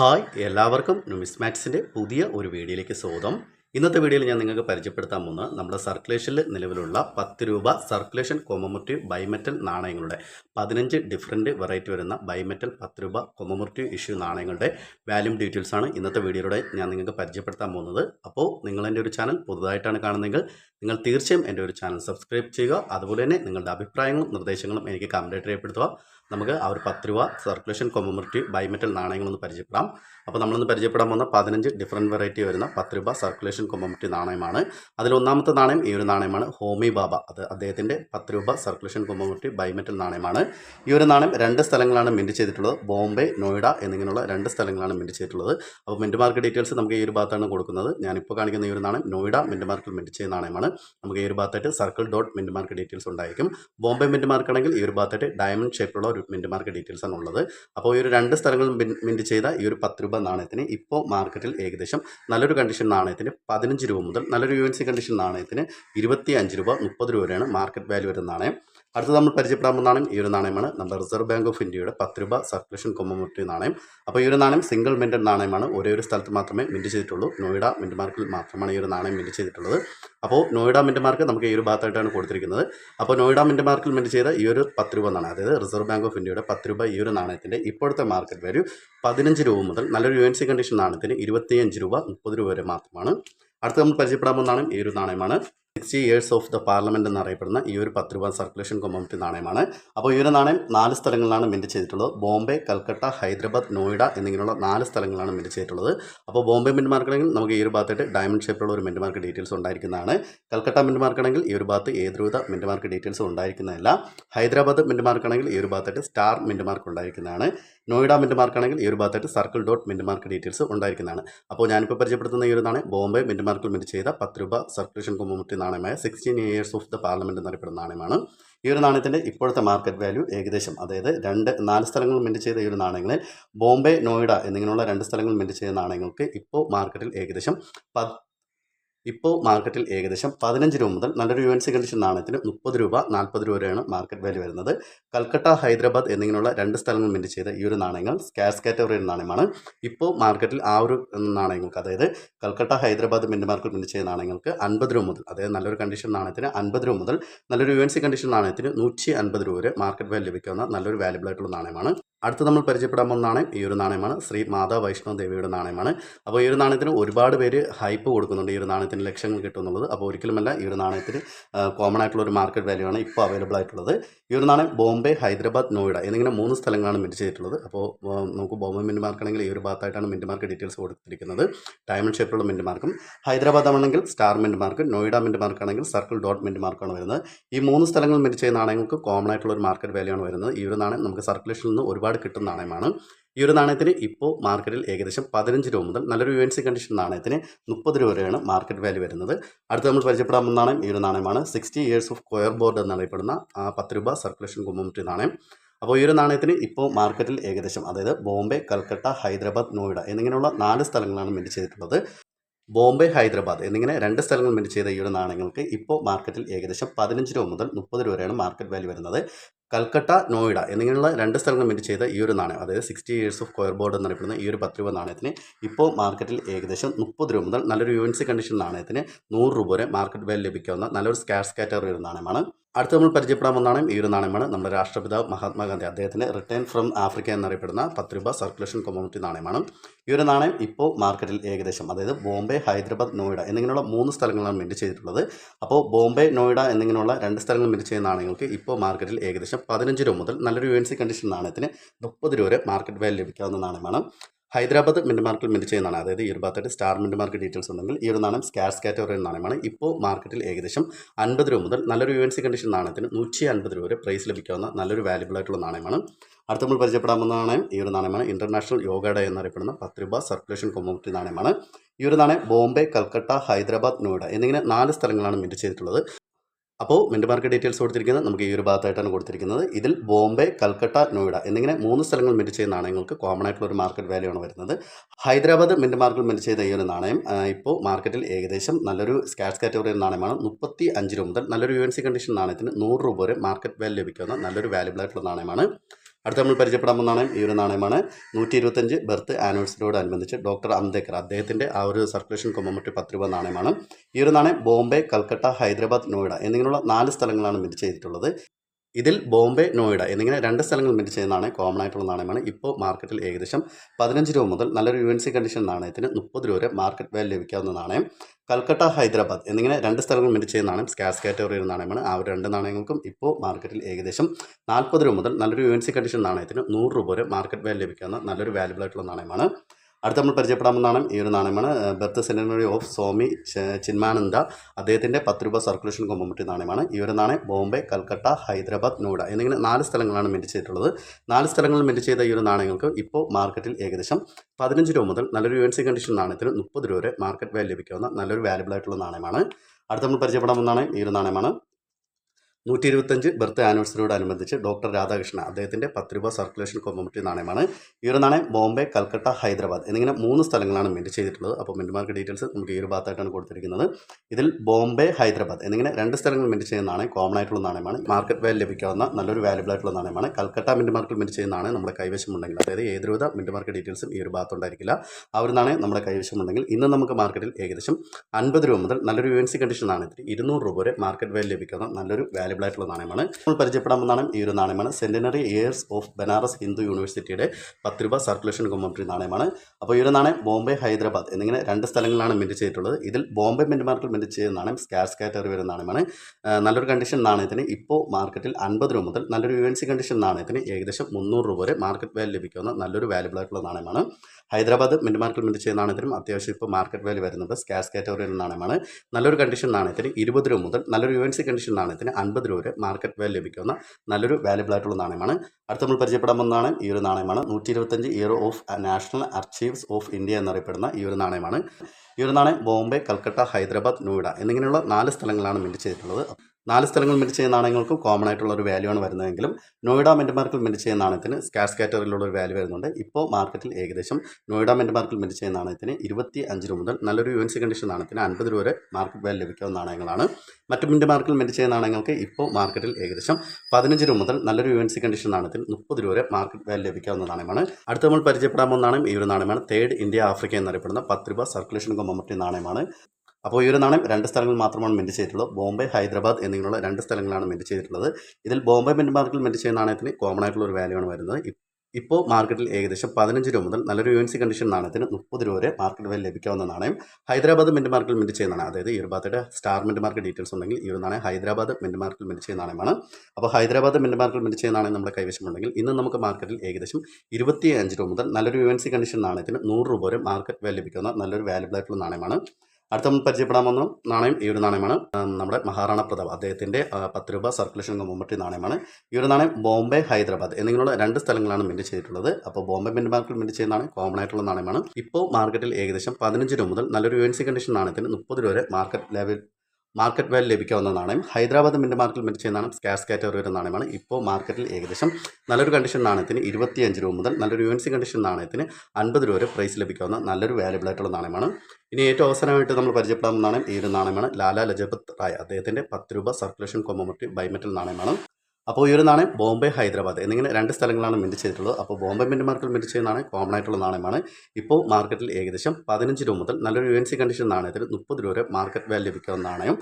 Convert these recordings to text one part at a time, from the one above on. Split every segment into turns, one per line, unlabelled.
Hi എല്ലാവർക്കും നുമിസ്മാക്സിന്റെ പുതിയ ഒരു വീഡിയോയിലേക്ക് സ്വാഗതം. ഇന്നത്തെ വീഡിയോയിൽ ഞാൻ നിങ്ങൾക്ക് പരിചയപ്പെടുത്താൻ പോകുന്നത് നമ്മുടെ സർക്കുലേഷനിൽ നിലവിലുള്ള പത്ത് രൂപ സർക്കുലേഷൻ കൊമമോട്ടീവ് ബൈമെറ്റൽ നാണയങ്ങളുടെ പതിനഞ്ച് ഡിഫറന്റ് വെറൈറ്റി വരുന്ന ബൈമെറ്റൽ പത്ത് രൂപ കൊമമോട്ടീവ് ഇഷ്യൂ നാണയങ്ങളുടെ വാല്യൂം ഡീറ്റെയിൽസ് ആണ് ഇന്നത്തെ വീഡിയോയുടെ ഞാൻ നിങ്ങൾക്ക് പരിചയപ്പെടുത്താൻ പോകുന്നത്. അപ്പോൾ നിങ്ങൾ എന്റെ ഒരു ചാനൽ പുതുതായിട്ടാണ് കാണുന്നതെങ്കിൽ നിങ്ങൾ തീർച്ചയായും എന്റെ ഒരു ചാനൽ സബ്സ്ക്രൈബ് ചെയ്യുക. അതുപോലെ തന്നെ നിങ്ങളുടെ അഭിപ്രായങ്ങളും നിർദ്ദേശങ്ങളും എനിക്ക് കമന്റ് രേഖപ്പെടുത്തുക. നമുക്ക് ആ ഒരു പത്ത് രൂപ സർക്കുലേഷൻ കൊമമോട്ടീവ് ബൈമെറ്റൽ നാണയങ്ങളൊന്ന് പരിചയപ്പെടാം. അപ്പോൾ നമ്മളൊന്ന് പരിചയപ്പെടാൻ പോകുന്ന പതിനഞ്ച് ഡിഫറന്റ് വെറൈറ്റി വരുന്ന പത്ത് രൂപ സർക്കുലേഷൻ കൊമമോട്ടീവ് നാണയമാണ്. അതിൽ ഒന്നാമത്തെ നാണയം ഈ ഒരു നാണയമാണ് ഹോമി ബാബ. അത് അദ്ദേഹത്തിന്റെ പത്ത് രൂപ സർക്കുലേഷൻ കൊമമോട്ടീവ് ബൈമെറ്റൽ നാണയമാണ്. ഈ ഒരു നാണയം രണ്ട് സ്ഥലങ്ങളാണ് മിന്റ് ചെയ്തിട്ടുള്ളത്. ബോംബെ നോയിഡ എന്നിങ്ങനെയുള്ള രണ്ട് സ്ഥലങ്ങളാണ് മിന്റ് ചെയ്തിട്ടുള്ളത്. അപ്പോൾ മിന്റ് മാർക്ക് ഡീറ്റെയിൽസ് നമുക്ക് ഈ ഒരു ഭാഗത്താണ് കൊടുക്കുന്നത്. ഞാനിപ്പോൾ കാണിക്കുന്ന ഈ ഒരു നാണയം നോയിഡ മിന്റ് മാർക്കിൽ മിന്റ് ചെയ്ത നാണയമാണ്. നമുക്ക് ഈ ഒരു ഭാഗത്തായിട്ട് circle dot mint mark details ഉണ്ടായിരിക്കും. ബോംബെ മിന്റ് മാർക്ക് ആണെങ്കിൽ ഈ ഒരു ഭാഗത്തായിട്ട് ഡയമണ്ട് ഷേപ്പിലുള്ള ഒരു മിന്റ് മാർക്ക് ഡീറ്റെയിൽസ് ആണ് ഉള്ളത്. അപ്പോൾ ഈ ഒരു രണ്ട് സ്ഥലങ്ങളും മിന്റ് ചെയ്ത ഈ ഒരു പത്ത് രൂപ നാണയത്തിന് ഇപ്പോൾ മാർക്കറ്റിൽ ഏകദേശം നല്ലൊരു കണ്ടീഷൻ നാണയത്തിന് പതിനഞ്ച് രൂപ മുതൽ നല്ലൊരു യു എൻ സി കണ്ടീഷൻ നാണയത്തിന് ഇരുപത്തി അഞ്ച് രൂപ മുപ്പത് രൂപ വരെയാണ് മാർക്കറ്റ് വാല്യൂ വരുന്ന നാണയം. അടുത്ത നമ്മൾ പരിചയപ്പെടാൻ നാണയം ഈ ഒരു നാണയമാണ്. നമ്മുടെ റിസർവ് ബാങ്ക് ഓഫ് ഇന്ത്യയുടെ പത്ത് രൂപ സർക്കുലേഷൻ കൊമ്മോട്ടി നാണയം. അപ്പോൾ ഈ ഒരു നാണയം സിംഗിൾ മിന്റഡ് നാണയമാണ്. ഒരേ ഒരു സ്ഥലത്ത് മാത്രമേ മിന്റ് ചെയ്തിട്ടുള്ളൂ. നോയിഡ മിന്റ് മാർക്കിൽ മാത്രമാണ് ഈ ഒരു നാണയം മിന്റ് ചെയ്തിട്ടുള്ളത്. അപ്പോൾ നോയിഡ മിന്റ് മാർക്ക് നമുക്ക് ഈ ഒരു ഭാഗത്തായിട്ടാണ് കൊടുത്തിരിക്കുന്നത്. അപ്പോൾ നോയിഡ മിന്റ് മാർക്കിൽ മിന്റ് ചെയ്ത ഈ ഒരു പത്ത് രൂപ നാണയം അതായത് റിസർവ് ബാങ്ക് ഓഫ് ഇന്ത്യയുടെ പത്ത് രൂപ ഈ ഒരു നാണയത്തിന്റെ ഇപ്പോഴത്തെ മാർക്കറ്റ് വാല്യൂ പതിനഞ്ച് രൂപ മുതൽ നല്ലൊരു യു എൻ സി കണ്ടീഷൻ നാണയത്തിന് ഇരുപത്തിയഞ്ച് രൂപ മുപ്പത് രൂപ വരെ മാത്രമാണ്. അടുത്ത നമ്മൾ പരിചയപ്പെടാൻ പോകുന്നതാണ് ഈ ഒരു നാണയമാണ്. Sixty years of the parliament എന്നറിയപ്പെടുന്ന ഈ ഒരു പത്ത് രൂപ സർക്കുലേഷൻ കൊമോമിറ്റി നാണയമാണ്. അപ്പോൾ ഈ ഒരു നാണയം നാല് സ്ഥലങ്ങളിലാണ് മിന്റ് ചെയ്തിട്ടുള്ളത്. ബോംബെ കൽക്കട്ട ഹൈദരാബാദ് നോയിഡ എന്നിങ്ങനെയുള്ള നാല് സ്ഥലങ്ങളാണ് മിന്റ് ചെയ്തിട്ടുള്ളത്. അപ്പോൾ ബോംബെ മിന്റ് മാർക്കാണെങ്കിൽ നമുക്ക് ഈ ഒരു ഭാഗത്തായിട്ട് ഡയമണ്ട് ഷേപ്പിലുള്ള ഒരു മിന്റ് മാർക്ക് ഡീറ്റെയിൽസ് ഉണ്ടായിരിക്കുന്നതാണ്. കൽക്കട്ട മിന്റ് മാർക്കാണെങ്കിൽ ഈ ഒരു ഭാഗത്ത് ഏതുവിധ മിന്റ് മാർക്ക് ഡീറ്റെയിൽസ് ഉണ്ടായിരിക്കുന്നതല്ല. ഹൈദരാബാദ് മിന്റ് മാർക്കാണെങ്കിൽ ഈ ഒരു ഭാഗത്തായിട്ട് സ്റ്റാർ മിന്റ് മാർക്ക് ഉണ്ടായിരിക്കുന്നതാണ്. നോയിഡ മിന്റ് മാർക്കാണെങ്കിൽ ഈ ഒരു ഭാഗത്തായിട്ട് circle dot mint mark details ഉണ്ടായിരിക്കുന്നതാണ്. അപ്പോൾ ഞാനിപ്പോൾ പരിചയപ്പെടുത്തുന്ന ഈ ഒരു നാണയം ബോംബെ മിന്റ് മാർക്കിൽ മിന്റ് ചെയ്ത പത്ത് രൂപ circulation commemorative നാണയമായ sixteen years of the parliament എന്നറിയപ്പെടുന്ന നാണയമാണ്. ഈ ഒരു നാണയത്തിന്റെ ഇപ്പോഴത്തെ മാർക്കറ്റ് വാല്യൂ ഏകദേശം അതായത് രണ്ട് നാല് സ്ഥലങ്ങൾ മിന്റ് ചെയ്ത ഈ ഒരു നാണയങ്ങളിൽ ബോംബെ നോയിഡ എന്നിങ്ങനെയുള്ള രണ്ട് സ്ഥലങ്ങൾ മിന്റ് ചെയ്ത നാണയങ്ങൾക്ക് ഇപ്പോൾ മാർക്കറ്റിൽ ഏകദേശം പത്ത് ഇപ്പോൾ മാർക്കറ്റിൽ ഏകദേശം പതിനഞ്ച് രൂപ മുതൽ നല്ലൊരു യു എൻ സി കണ്ടീഷൻ നാണയത്തിന് മുപ്പത് രൂപ നാൽപ്പത് രൂപ വരെയാണ് മാർക്കറ്റ് വാല്യൂ വരുന്നത്. കൽക്കട്ട ഹൈദരാബാദ് എന്നിങ്ങനെയുള്ള രണ്ട് സ്ഥലങ്ങൾ മിന്റ് ചെയ്ത ഈ ഒരു നാണയങ്ങൾ സ്കാസ് കാറ്റഗറിയുടെ നാണയമാണ്. ഇപ്പോൾ മാർക്കറ്റിൽ ആ ഒരു നാണയങ്ങൾക്ക് അതായത് Calcutta Hyderabad mint market mint ചെയ്ത നാണയങ്ങൾക്ക് അൻപത് രൂപ മുതൽ അതായത് നല്ലൊരു കണ്ടീഷൻ നാണയത്തിന് അൻപത് രൂപ മുതൽ നല്ലൊരു യു എൻ സി കണ്ടീഷൻ നാണയത്തിന് നൂറ്റി അൻപത് രൂപ വരെ മാർക്കറ്റ് വാല്യൂ ലഭിക്കുന്ന നല്ലൊരു വാല്യബിൾ ആയിട്ടുള്ള നാണയമാണ്. അടുത്ത് നമ്മൾ പരിചയപ്പെടാൻ പോകുന്ന നാണയം ഈ ഒരു നാണയമാണ്. ശ്രീ മാതാ വൈഷ്ണവ ദേവിയുടെ നാണയമാണ്. അപ്പോൾ ഈ ഒരു നാണയത്തിന് ഒരുപാട് പേര് ഹൈപ്പ് കൊടുക്കുന്നുണ്ട് ഈ ഒരു നാണയത്തിന് ലക്ഷങ്ങൾ കിട്ടുന്നുള്ളത് അപ്പോൾ ഒരിക്കലുമല്ല ഈ ഒരു നാണയത്തിന് കോമൺ ആയിട്ടുള്ള ഒരു മാർക്കറ്റ് വാല്യൂ ആണ് ഇപ്പോൾ അവൈലബിൾ ആയിട്ടുള്ളത്. ഈ ഒരു നാണയം ബോംബെ ഹൈദരാബാദ് നോയിഡ എന്നിങ്ങനെ മൂന്ന് സ്ഥലങ്ങളാണ് മിന്റ് ചെയ്തിട്ടുള്ളത്. അപ്പോൾ നമുക്ക് ബോംബെ മിന്റ് മാർക്കാണെങ്കിൽ ഈ ഒരു ഭാഗത്തായിട്ടാണ് മിന്റ് മാർക്ക് ഡീറ്റെയിൽസ് കൊടുത്തിരിക്കുന്നത്. ഡയമണ്ട് ഷേപ്പിലുള്ള മിന്റ് മാർക്കും ഹൈദരാബാദ് ആണെങ്കിൽ star mint mark Noida mint മാർക്കാണെങ്കിൽ circle dot mint മാർക്കാണ് വരുന്നത്. ഈ മൂന്ന് സ്ഥലങ്ങൾ മിന്റ് ചെയ്യുന്ന നാണയങ്ങൾക്ക് കോമൺ ആയിട്ടുള്ള ഒരു മാർക്കറ്റ് വാല്യൂ ആണ് വരുന്നത്. ഈ ഒരു നാണയം നമുക്ക് സർക്കുലേഷനിൽ നിന്ന് ഒരുപാട് കിട്ടുന്ന നാണയമാണ്. ഈ ഒരു നാണയത്തിന് ഇപ്പോൾ മാർക്കറ്റിൽ ഏകദേശം പതിനഞ്ച് രൂപ മുതൽ നല്ലൊരു യു എൻ സി കണ്ടീഷൻ നാണയത്തിന് മുപ്പത് രൂപ വരെയാണ് മാർക്കറ്റ് വാല്യൂ വരുന്നത്. അടുത്ത് നമ്മൾ പരിചയപ്പെടാൻ പോകുന്ന നാണയം ഈ ഒരു നാണയമാണ്. Sixty years of coir board എന്നറിയപ്പെടുന്ന ആ പത്ത് രൂപ സർക്കുലേഷൻ കൊമ്മൂറ്റി നാണയം. അപ്പോൾ ഈ ഒരു നാണയത്തിന് ഇപ്പോൾ മാർക്കറ്റിൽ ഏകദേശം അതായത് ബോംബെ കൽക്കട്ട ഹൈദരാബാദ് നോയിഡ എന്നിങ്ങനെയുള്ള നാല് സ്ഥലങ്ങളാണ് മെന്റ് ചെയ്തിട്ടുള്ളത്. ബോംബെ ഹൈദരാബാദ് എന്നിങ്ങനെ രണ്ട് സ്ഥലങ്ങൾ മെന്റ് ചെയ്ത ഈ ഒരു നാണയങ്ങൾക്ക് ഇപ്പോൾ മാർക്കറ്റിൽ ഏകദേശം പതിനഞ്ച് രൂപ മുതൽ മുപ്പത് രൂപ വരെയാണ് മാർക്കറ്റ് വാല്യൂ വരുന്നത്. കൽക്കട്ട നോയിഡ എന്നിങ്ങനെയുള്ള രണ്ട് സ്ഥലങ്ങൾ മിന്റ് ചെയ്ത ഈ ഒരു നാണയം അതായത് sixty years of coir board എന്നറിയപ്പെടുന്ന ഈ ഒരു പത്ത് രൂപ നാണയത്തിന് ഇപ്പോൾ മാർക്കറ്റിൽ ഏകദേശം മുപ്പത് രൂപ മുതൽ നല്ലൊരു യു എൻ സി കണ്ടീഷൻ നാണയത്തിന് നൂറ് രൂപ വരെ മാർക്കറ്റ് വാല്യൂ ലഭിക്കാവുന്ന നല്ലൊരു സ്കാർസ് കാറ്റഗറി ഒരു നാണയമാണ്. അടുത്ത നമ്മൾ പരിചയപ്പെടാൻ നാണയം ഈ ഒരു നാണയമാണ്. നമ്മുടെ രാഷ്ട്രപിതാവ് മഹാത്മാഗാന്ധി അദ്ദേഹത്തിന്റെ റിട്ടേൺ ഫ്രം ആഫ്രിക്ക എന്നറിയപ്പെടുന്ന പത്ത് രൂപ സർക്കുലേഷൻ കൊമോണിറ്റി നാണയമാണ്. ഈ ഒരു നാണയം ഇപ്പോൾ മാർക്കറ്റിൽ ഏകദേശം അതായത് ബോംബെ ഹൈദരാബാദ് നോയിഡ എന്നിങ്ങനെയുള്ള മൂന്ന് സ്ഥലങ്ങളാണ് മിന്റ് ചെയ്തിട്ടുള്ളത്. അപ്പോൾ ബോംബെ നോയിഡ എന്നിങ്ങനെയുള്ള രണ്ട് സ്ഥലങ്ങൾ മിന്റ് ചെയ്യുന്ന നാണയങ്ങൾക്ക് ഇപ്പോൾ മാർക്കറ്റിൽ ഏകദേശം പതിനഞ്ച് രൂപ മുതൽ നല്ലൊരു യു എൻ സി കണ്ടീഷൻ നാണയത്തിന് മുപ്പത് രൂപ വരെ മാർക്കറ്റ് വാല്യൂ ലഭിക്കാവുന്ന നാണയമാണ് ഹൈദരാബാദ് മിന്റ് മാർക്കിൽ മിന്റ് നാണയം അതായത് ഈ ഒരു ഭാഗത്തായിട്ട് സ്റ്റാർ മിന്റ് മാർക്കറ്റ് ഡീറ്റെയിൽസ് ഉണ്ടെങ്കിൽ ഈ ഒരു നാണയം സ്കാഷ് കാറ്റഗറി നാണയമാണ്. ഇപ്പോൾ മാർക്കറ്റിൽ ഏകദേശം അൻപത് രൂപ മുതൽ നല്ലൊരു യു എൻ സി കണ്ടീഷൻ നാണയത്തിന് നൂറ്റി അൻപത് രൂപ വരെ പ്രൈസ് ലഭിക്കാവുന്ന നല്ലൊരു വാല്യബിൾ ആയിട്ടുള്ള നാണയമാണ് അടുത്ത നമ്മൾ പരിചയപ്പെടാവുന്ന നാണയം ഈ ഒരു നാണയമാണ്. ഇന്റർനാഷണൽ യോഗ ഡേ എന്നറിയപ്പെടുന്ന പത്ത് രൂപ സർക്കുലേഷൻ കൊമോമിറ്റി നാണയമാണ്. ഈ ഒരു നാണയം ബോംബെ കൽക്കട്ട ഹൈദരാബാദ് നോയിഡ എന്നിങ്ങനെ നാല് സ്ഥലങ്ങളാണ് മിന്റ് ചെയ്തിട്ടുള്ളത്. അപ്പോൾ മിന്റ് മാർക്ക് ഡീറ്റെയിൽസ് കൊടുത്തിരിക്കുന്നത് നമുക്ക് ഈ ഒരു ഭാഗത്തായിട്ടാണ് കൊടുത്തിരിക്കുന്നത്. ഇതിൽ ബോംബെ കൽക്കട്ട നോയിഡ എന്നിങ്ങനെ മൂന്ന് സ്ഥലങ്ങൾ മിന്റ് ചെയ്ത നാണയങ്ങൾക്ക് കോമൺ ആയിട്ടുള്ള ഒരു മാർക്കറ്റ് വാല്യൂ ആണ് വരുന്നത്. ഹൈദരാബാദ് മിന്റ് മാർക്കിൽ മിന്റ് ചെയ്ത ഈ ഒരു നാണയം ഇപ്പോൾ മാർക്കറ്റിൽ ഏകദേശം നല്ലൊരു സ്കാറ്റ് കാറ്റഗറി നാണയമാണ്. മുപ്പത്തി അഞ്ച് രൂപ മുതൽ നല്ലൊരു യു എൻ സി കണ്ടീഷൻ നാണയത്തിന് നൂറ് രൂപ വരെ മാർക്കറ്റ് വാല്യൂ ലഭിക്കുന്ന നല്ലൊരു വാല്യബിൾ ആയിട്ടുള്ള നാണയമാണ്. അടുത്ത നമ്മൾ പരിചയപ്പെടാൻ പോകുന്ന നാണയം ഈ ഒരു നാണയമാണ്. നൂറ്റി ഇരുപത്തഞ്ച് ബർത്ത് ആനിവേഴ്സറിയോട് അനുബന്ധിച്ച് ഡോക്ടർ അംബേദ്കർ അദ്ദേഹത്തിന്റെ ആ ഒരു സർക്കുലേഷൻ കൊമ്മമറ്റി പത്ത് രൂപ നാണയമാണ്. ഈ ഒരു നാണയം ബോംബെ കൽക്കട്ട ഹൈദരാബാദ് നോയിഡ എന്നിങ്ങനെയുള്ള നാല് സ്ഥലങ്ങളാണ് മിന്റ് ചെയ്തിട്ടുള്ളത്. ഇതിൽ ബോംബെ നോയിഡ എന്നിങ്ങനെ രണ്ട് സ്ഥലങ്ങൾ മെന്റ് ചെയ്യുന്നതാണ് കോമൺ ആയിട്ടുള്ള നാണയമാണ്. ഇപ്പോൾ മാർക്കറ്റിൽ ഏകദേശം പതിനഞ്ച് രൂപ മുതൽ നല്ലൊരു യു എൻ സി കണ്ടീഷൻ നാണയത്തിന് മുപ്പത് രൂപ വരെ മാർക്കറ്റ് വാല്യൂ ലഭിക്കാവുന്ന നാണയം. കൽക്കട്ട ഹൈദരാബാദ് എന്നിങ്ങനെ രണ്ട് സ്ഥലങ്ങൾ മെന്റ് ചെയ്യുന്ന നാണയം സ്കാസ് കാറ്റഗറി നാണയമാണ്. ആ ഒരു രണ്ട് നാണയങ്ങൾക്കും ഇപ്പോൾ മാർക്കറ്റിൽ ഏകദേശം നാൽപ്പത് രൂപ മുതൽ നല്ലൊരു യു എൻ സി കണ്ടീഷൻ നാണയത്തിന് നൂറ് രൂപ വരെ മാർക്കറ്റ് വാല്യൂ ലഭിക്കാവുന്ന നല്ലൊരു വാല്യൂബിൾ ആയിട്ടുള്ള നാണയമാണ്. അടുത്ത നമ്മൾ പരിചയപ്പെടാവുന്ന നാണയം ഈ ഒരു നാണയമാണ്. Birth centenary of Swami Chinmayananda. അദ്ദേഹത്തിന്റെ പത്ത് രൂപ സർക്കുലേഷൻ കൊമ്പമറ്റി നാണയമാണ്. ഈ ഒരു നാണയം ബോംബെ കൽക്കട്ട ഹൈദരാബാദ് നോയിഡ എന്നിങ്ങനെ നാല് സ്ഥലങ്ങളാണ് മിന്റ് ചെയ്തിട്ടുള്ളത്. നാല് സ്ഥലങ്ങളിൽ മിന്റ് ചെയ്ത ഈ ഒരു നാണയങ്ങൾക്ക് ഇപ്പോൾ മാർക്കറ്റിൽ ഏകദേശം പതിനഞ്ച് രൂപ മുതൽ നല്ലൊരു യു എൻ സി കണ്ടീഷൻ നാണയത്തിന് മുപ്പത് രൂപ വരെ മാർക്കറ്റ് വാല്യൂ ലഭിക്കാവുന്ന നല്ലൊരു വാല്യബിൾ ആയിട്ടുള്ള നാണയമാണ്. അടുത്ത നമ്മൾ പരിചയപ്പെടാവുന്ന നാണയം ഈ ഒരു നാണയമാണ്. നൂറ്റി ഇരുപത്തഞ്ച് ബർത്ത് ആനിവേഴ്സറിയോടനുബന്ധിച്ച് ഡോക്ടർ രാധാകൃഷ്ണൻ അദ്ദേഹത്തിന്റെ പത്ത് രൂപ സർക്കുലേഷൻ കൊമ്പമറ്റി നാണയമാണ്. ഈ ഒരു നാണയം ബോംബെ കൽക്കട്ട ഹൈദരാബാദ് എന്നിങ്ങനെ മൂന്ന് സ്ഥലങ്ങളാണ് മിന്റ് ചെയ്തിട്ടുള്ളത്. അപ്പോൾ മിന്റ് മാർക്ക് ഡീറ്റെയിൽസ് നമുക്ക് ഈ ഒരു ഭാഗത്തായിട്ടാണ് കൊടുത്തിരിക്കുന്നത്. ഇതിൽ ബോംബെ ഹൈദരാബാദ് എന്നിങ്ങനെ രണ്ട് സ്ഥലങ്ങൾ മിന്റ് ചെയ്യുന്ന നാണയം കോമൺ ആയിട്ടുള്ള നാണയമാണ്. മാർക്കറ്റ് വാല്യൂ ലഭിക്കാവുന്ന നല്ലൊരു വാല്യബിൾ ആയിട്ടുള്ള നാണയമാണ്. കൽക്കട്ട മിന്റ് മാർക്കിൽ മിന്റ് ചെയ്യുന്ന നാണയം നമ്മുടെ കൈവശമുണ്ടെങ്കിൽ അതായത് ഏതൊരുവിധ മിന്റ് മാർക്ക് ഡീറ്റെയിൽസും ഈ ഒരു ഭാഗത്തുണ്ടായിരിക്കില്ല ആ ഒരു നാണയം നമ്മുടെ കൈവശമുണ്ടെങ്കിൽ ഇന്ന് നമുക്ക് മാർക്കറ്റിൽ ഏകദേശം അൻപത് രൂപ മുതൽ നല്ലൊരു യു എൻ സി കണ്ടീഷൻ നാണയത്തിൽ ഇരുന്നൂറ് രൂപ വരെ മാർക്കറ്റ് വാല്യൂ ലഭിക്കുന്ന നല്ലൊരു വാല്യബിൾ ആയിട്ടുള്ള നാണയമാണ്. നമ്മൾ പരിചയപ്പെടാൻ നാണയം ഈ ഒരു നാണയമാണ്. Centenary years of Banaras Hindu യൂണിവേഴ്സിറ്റിയുടെ പത്ത് രൂപ സർക്കുലേഷൻ കൊമ്മട്രി നാണയമാണ്. അപ്പോൾ ഈ ഒരു നാണയം ബോംബെ ഹൈദരാബാദ് എന്നിങ്ങനെ രണ്ട് സ്ഥലങ്ങളിലാണ് മിന്റ് ചെയ്തിട്ടുള്ളത്. ഇതിൽ ബോംബെ മിന്റ് മാർക്കറ്റിൽ മിന്റ് ചെയ്ത നാണയം സ്കാസ് കാറ്റഗറി വരുന്ന നാണയമാണ്. നല്ലൊരു കണ്ടീഷൻ നാണയത്തിന് ഇപ്പോൾ മാർക്കറ്റിൽ അൻപത് രൂപ മുതൽ നല്ലൊരു യു എൻ സി കണ്ടീഷൻ നാണയത്തിന് ഏകദേശം മുന്നൂറ് രൂപ വരെ മാർക്കറ്റ് വാല്യൂ ലഭിക്കുന്ന നല്ലൊരു വാല്യബിൾ ആയിട്ടുള്ള നാണയമാണ്. ഹൈദരാബാദ് മിന്റ് മാർക്കിൽ മിന്റ് ചെയ്യുന്ന നാണയത്തിനും അത്യാവശ്യം ഇപ്പോൾ മാർക്കറ്റ് വാല്യൂ വരുന്നത് സ്കാസ് കാറ്റഗറിയിൽ നാണയമാണ്. നല്ലൊരു കണ്ടീഷൻ നാണയത്തിന് ഇരുപത് രൂപ മുതൽ നല്ലൊരു യു എൻ സി കണ്ടീഷൻ നാണയത്തിന് അൻപത് രൂപ വരെ മാർക്കറ്റ് വാല്യൂ ലഭിക്കുന്ന നല്ലൊരു വാല്യബിൾ ആയിട്ടുള്ള നാണയമാണ്. അടുത്ത നമ്മൾ പരിചയപ്പെടാൻ പോകുന്ന ഈ ഒരു നാണയമാണ്. നൂറ്റി ഇരുപത്തഞ്ച് year of national archives of India എന്നറിയപ്പെടുന്ന ഈ ഒരു നാണയമാണ്. ഈ ഒരു നാണയം ബോംബെ കൽക്കട്ട ഹൈദരാബാദ് നോയിഡ എന്നിങ്ങനെയുള്ള നാല് സ്ഥലങ്ങളാണ് മിന്റ് ചെയ്തിട്ടുള്ളത്. നാല് സ്ഥലങ്ങൾ മിന്റ് ചെയ്യുന്ന നാണയങ്ങൾക്കും കോമൺ ആയിട്ടുള്ള ഒരു വാല്യൂ ആണ് വരുന്നതെങ്കിലും നോയിഡ മെന്റ് മാർക്കിൽ മിന്റ് ചെയ്യുന്ന നാണയത്തിന് സ്കാഷ് കാറ്ററിലുള്ള ഒരു വാല്യൂ വരുന്നുണ്ട്. ഇപ്പോൾ മാർക്കറ്റിൽ ഏകദേശം നോയിഡ മെന്റ് മാർക്കിൽ മിന്റ് ചെയ്യുന്ന നാണയത്തിന് ഇരുപത്തി അഞ്ച് രൂപ മുതൽ നല്ലൊരു യു കണ്ടീഷൻ നാണയത്തിന് അൻപത് രൂപ വരെ മാർക്കറ്റ് വാല്യൂ ലഭിക്കാവുന്ന നാണയങ്ങളാണ്. മറ്റ് മിന്റ് മാർക്കിൽ മിന്റ് ചെയ്യുന്ന നാണയങ്ങൾക്ക് ഇപ്പോൾ മാർക്കറ്റിൽ ഏകദേശം പതിനഞ്ച് രൂപ മുതൽ നല്ലൊരു യു കണ്ടീഷൻ നാണയത്തിന് മുപ്പത് രൂപ വരെ മാർക്കറ്റ് വാല്യൂ ലഭിക്കാവുന്ന നാണയമാണ്. അടുത്ത നമ്മൾ പരിചയപ്പെടാൻ പോകുന്ന നാണയം ഈ ഒരു നാണയമാണ്. തേർഡ് ഇന്ത്യ ആഫ്രിക്ക എന്നറിയപ്പെടുന്ന പത്ത് രൂപ സർക്കുലേഷൻ കൊമ്മട്ടി നാണയമാണ്. അപ്പോൾ ഈ ഒരു നാണയം രണ്ട് സ്ഥലങ്ങൾ മാത്രമാണ് മെന്റ് ചെയ്തിട്ടുള്ളത്. ബോംബെ ഹൈദരാബാദ് എന്നിങ്ങനെയുള്ള രണ്ട് സ്ഥലങ്ങളാണ് മെന്റ് ചെയ്തിട്ടുള്ളത്. ഇതിൽ ബോംബെ മെന്റ് മാർക്കറ്റിൽ മെന്റ് ചെയ്യുന്ന നാണയത്തിന് കോമൺ ആയിട്ടുള്ള ഒരു വാല്യൂ ആണ് വരുന്നത്. ഇപ്പോൾ മാർക്കറ്റിൽ ഏകദേശം പതിനഞ്ച് രൂപ മുതൽ നല്ലൊരു യു എൻ സി കണ്ടീഷൻ നാണയത്തിന് മുപ്പത് രൂപ വരെ മാർക്കറ്റ് വാല്യൂ ലഭിക്കാവുന്ന നാണയം. ഹൈദരാബാദ് മെന്റ് മാർക്കറ്റിൽ മെന്റ് ചെയ്യുന്ന നാണയം അതായത് ഈ ഒരു ഭാഗത്തെ സ്റ്റാർ മെന്റ് മാർക്കറ്റ് ഡീറ്റെയിൽസ് ഉണ്ടെങ്കിൽ ഈ ഒരു നാണയം ഹൈദരാബാദ് മെന്റ് മാർക്കറ്റിൽ മെന്റ് ചെയ്യുന്ന നാണയമാണ്. അപ്പോൾ ഹൈദരാബാദ് മെന്റ് മാർക്കറ്റിൽ മെന്റ് ചെയ്യുന്ന നാണയം നമ്മുടെ കൈവശമുണ്ടെങ്കിൽ ഇന്ന് നമുക്ക് മാർക്കറ്റിൽ ഏകദേശം ഇരുപത്തി അഞ്ച് രൂപ മുതൽ നല്ലൊരു യു എൻ സി കണ്ടീഷൻ നാണയത്തിന് നൂറ് രൂപ വരെ മാർക്കറ്റ് വാല്യൂ ലഭിക്കുന്ന നല്ലൊരു വാല്യബിൾ ആയിട്ടുള്ള നാണയമാണ്. അടുത്ത നമ്മൾ പരിചയപ്പെടാൻ വന്ന നാണയം ഈ ഒരു നാണയമാണ്. നമ്മുടെ മഹാറാണ പ്രതാപ്. അദ്ദേഹത്തിന്റെ പത്ത് രൂപ സർക്കുലേഷൻ കൊമ്പട്ടി നാണയമാണ്. ഈ ഒരു നാണയം ബോംബെ ഹൈദരാബാദ് എന്നിങ്ങനെയുള്ള രണ്ട് സ്ഥലങ്ങളാണ് മിന്റ് ചെയ്തിട്ടുള്ളത്. അപ്പോൾ ബോംബെ മിന്റ് ബാങ്കിൽ മിന്റ് ചെയ്യുന്ന നാണയം കോമൺ ആയിട്ടുള്ള നാണയമാണ്. ഇപ്പോൾ മാർക്കറ്റിൽ ഏകദേശം പതിനഞ്ച് രൂപ മുതൽ നല്ലൊരു യു എൻ സി കണ്ടീഷൻ നാണയത്തിന് മുപ്പത് രൂപ വരെ മാർക്കറ്റ് ലെവൽ മാർക്കറ്റ് വാല്യൂ ലഭിക്കാവുന്ന നാണയം. ഹൈദരാബാദ് മിന്റ് മാർക്കറ്റിൽ മിന്റ് ചെയ്യുന്ന നാണയം സ്കാസ് കാറ്റഗറി വരുന്ന നാണയമാണ്. ഇപ്പോൾ മാർക്കറ്റിൽ ഏകദേശം നല്ലൊരു കണ്ടീഷൻ നാണയത്തിന് ഇരുപത്തിയഞ്ച് രൂപ മുതൽ നല്ലൊരു യു എൻ സി കണ്ടീഷൻ നാണയത്തിന് അൻപത് രൂപ വരെ പ്രൈസ് ലഭിക്കാവുന്ന നല്ലൊരു വാല്യബിൾ ആയിട്ടുള്ള നാണയമാണ്. ഇനി ഏറ്റവും അവസരമായിട്ട് നമ്മൾ പരിചയപ്പെടാവുന്ന നാണയം ഈ ഒരു നാണയമാണ്. ലാലാ ലജപത് റായ്. അദ്ദേഹത്തിന്റെ പത്ത് രൂപ സർക്കുലേഷൻ കൊമ്മമട്ടി ബൈമെറ്റൽ നാണയമാണ്. അപ്പോൾ ഈ ഒരു നാണയം ബോംബെ ഹൈദരാബാദ് എന്നിങ്ങനെ രണ്ട് സ്ഥലങ്ങളാണ് മിന്റ് ചെയ്തിട്ടുള്ളത്. അപ്പോൾ ബോംബെ മിന്റ് മാർക്കറ്റിൽ മിന്റ് ചെയ്യുന്ന നാണയം കോമൺ ആയിട്ടുള്ള നാണയമാണ്. ഇപ്പോൾ മാർക്കറ്റിൽ ഏകദേശം പതിനഞ്ച് രൂപ മുതൽ നല്ലൊരു യു എൻ സി കണ്ടീഷൻ നാണയത്തിൽ മുപ്പത് രൂപ വരെ മാർക്കറ്റ് വാല്യൂ ലഭിക്കുന്ന നാണയം.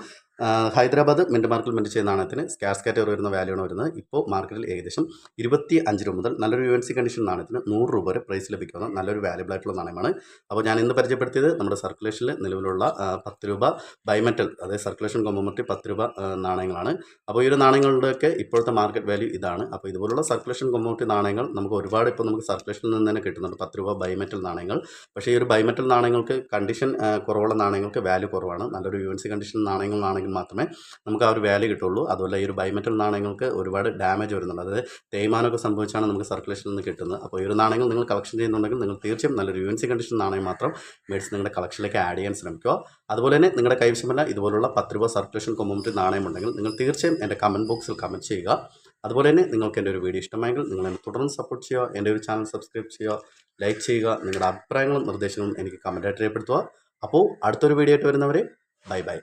ഹൈദരാബാദ് മിന്റ് മാർക്കിൽ മിന്റ് ചെയ്യുന്ന നാണയത്തിന് സ്കാസ് കാറ്റഗറി വരുന്ന വാല്യൂ ആണ് വരുന്നത്. ഇപ്പോൾ മാർക്കറ്റിൽ ഏകദേശം ഇരുപത്തി അഞ്ച് രൂപ മുതൽ നല്ലൊരു യു എൻ സി കണ്ടീഷൻ നാണയത്തിന് നൂറ് രൂപ വരെ പ്രൈസ് ലഭിക്കുന്ന നല്ലൊരു വാല്യബിൾ ആയിട്ടുള്ള നാണയമാണ്. അപ്പോൾ ഞാൻ ഇന്ന് പരിചയപ്പെടുത്തിയത് നമ്മുടെ സർക്കുലേഷനിൽ നിലവിലുള്ള പത്ത് രൂപ ബൈമെറ്റൽ അതായത് സർക്കുലേഷൻ കൊമ്പമട്ടി പത്ത് രൂപ നാണയങ്ങളാണ്. അപ്പോൾ ഈ ഒരു നാണയങ്ങളുടെയൊക്കെ ഇപ്പോഴത്തെ മാർക്കറ്റ് വാല്യൂ ഇതാണ്. അപ്പോൾ ഇതുപോലുള്ള സർക്കുലേഷൻ കൊമ്പമട്ടി നാണയങ്ങൾ നമുക്ക് ഒരുപാട് ഇപ്പോൾ നമുക്ക് സർക്കുലേഷനിൽ നിന്ന് തന്നെ കിട്ടുന്നുണ്ട്. പത്ത് രൂപ ബൈമെറ്റൽ നാണയങ്ങൾ. പക്ഷേ ഈ ഒരു ബൈമെറ്റൽ നാണയങ്ങൾക്ക് കണ്ടീഷൻ കുറവുള്ള നാണയങ്ങൾക്ക് വാല്യൂ കുറവാണ്. നല്ലൊരു യു എൻ സി കണ്ടീഷൻ നാണയങ്ങളാണെങ്കിൽ മാത്രമേ നമുക്ക് ആ ഒരു വാല്യൂ കിട്ടുള്ളൂ. അതുപോലെ ഈ ഒരു ബൈമെറ്റൽ നാണയങ്ങൾക്ക് ഒരുപാട് ഡാമേജ് വരുന്നുണ്ട്. അതായത് തേയ്മാനമൊക്കെ സംഭവിച്ചാണ് നമുക്ക് സർക്കുലേഷനിൽ നിന്ന് കിട്ടുന്നത്. അപ്പോൾ ഈ ഒരു നാണയങ്ങൾ നിങ്ങൾ കളക്ഷൻ ചെയ്യുന്നുണ്ടെങ്കിൽ നിങ്ങൾ തീർച്ചയായും നല്ലൊരു യു എൻ സി കണ്ടീഷൻ നാണയം മാത്രം മേടിച്ച് നിങ്ങളുടെ കളക്ഷനിലേക്ക് ആഡ് ചെയ്യാൻ ശ്രമിക്കുക. അതുപോലെ തന്നെ നിങ്ങളുടെ കൈവശമല്ല ഇതുപോലുള്ള പത്ത് രൂപ സർക്കുലേഷൻ കൊമ്പുമറ്റി നാണയം ഉണ്ടെങ്കിൽ നിങ്ങൾ തീർച്ചയായും എന്റെ കമന്റ് ബോക്സിൽ കമന്റ് ചെയ്യുക. അതുപോലെ തന്നെ നിങ്ങൾക്ക് എന്റെ ഒരു വീഡിയോ ഇഷ്ടമായെങ്കിൽ നിങ്ങൾ എന്നെ തുടർന്ന് സപ്പോർട്ട് ചെയ്യുക. എന്റെ ഒരു ചാനൽ സബ്സ്ക്രൈബ് ചെയ്യുക. ലൈക്ക് ചെയ്യുക. നിങ്ങളുടെ അഭിപ്രായങ്ങളും നിർദ്ദേശങ്ങളും എനിക്ക് കമന്റായിട്ട് രേഖപ്പെടുത്തുക. അപ്പോൾ അടുത്തൊരു വീഡിയോ ആയിട്ട് വരുന്നവരെ ബൈ ബൈ